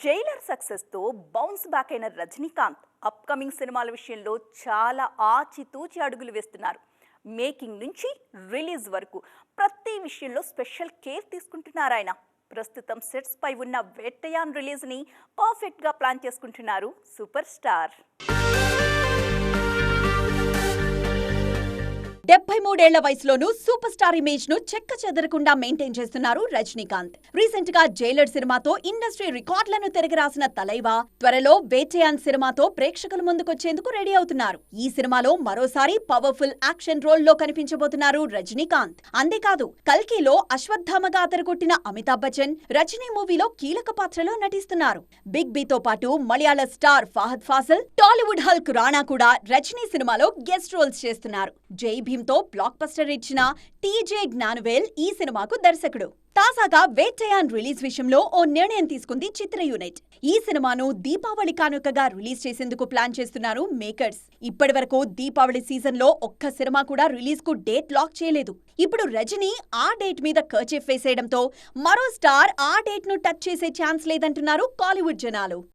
Jailer సక్సెస్తో bounce back అయిన Rajinikanth upcoming సినిమాల విషయంలో చాలా ఆచితూచి అడుగులు వేస్తున్నారు. మేకింగ్ నుంచి రిలీజ్ వరకు ప్రతి విషయంలో స్పెషల్ కేర్ తీసుకుంటున్నారు ఆయన. ప్రస్తుతం సెట్స్ పై ఉన్న వేట్టయాన్ రిలీజ్ని పర్ఫెక్ట్గా ప్లాన్ చేసుకుంటున్నారు సూపర్ స్టార్. పదమూడేళ్ళ వయసులోనూ సూపర్ స్టార్ ఇమేజ్ను చెక్క చెదరకుండా మెయింటైన్ చేస్తున్నారు రజనీకాంత్. రీసెంట్గా జైలర్ సినిమాతో ఇండస్ట్రీ రికార్డులను తిరగరాసిన తలైవా త్వరలో వేటయాన్ సినిమాతో ప్రేక్షకుల ముందుకొచ్చేందుకు రెడీ అవుతున్నారు. ఈ సినిమాలో మరోసారి పవర్ఫుల్ యాక్షన్ రోల్లో కనిపించబోతున్నారు రజనీకాంత్. అంతేకాదు కల్కీలో అశ్వత్థామగా అతరగొట్టిన అమితాబ్ బచ్చన్ రజనీ మూవీలో కీలక పాత్రలో నటిస్తున్నారు. బిగ్ బీతో పాటు మలయాళ star Fahadh Faasil Tollywood Hulk Rana కూడా రజనీ సినిమాలో గెస్ట్ రోల్స్ చేస్తున్నారు. జై భీమ్తో బ్లాక్ బస్టర్ ఇచ్చిన టీజే జ్ఞానవేల్ ఈ సినిమాకు దర్శకుడు. తాజాగా వేట్టయాన్ రిలీజ్ విషయంలో ఓ నిర్ణయం తీసుకుంది చిత్ర యూనిట్. ఈ సినిమాను దీపావళి కానుకగా రిలీజ్ చేసేందుకు ప్లాన్ చేస్తున్నారు మేకర్స్. ఇప్పటి వరకు దీపావళి సీజన్లో ఒక్క సినిమా కూడా రిలీజ్కు డేట్ లాక్ చేయలేదు. ఇప్పుడు రజనీ ఆ డేట్ మీద కర్చీఫ్ వేసేయడంతో మరో స్టార్ ఆ డేట్ను టచ్ చేసే ఛాన్స్ లేదంటున్నారు కాలీవుడ్ జనాలు.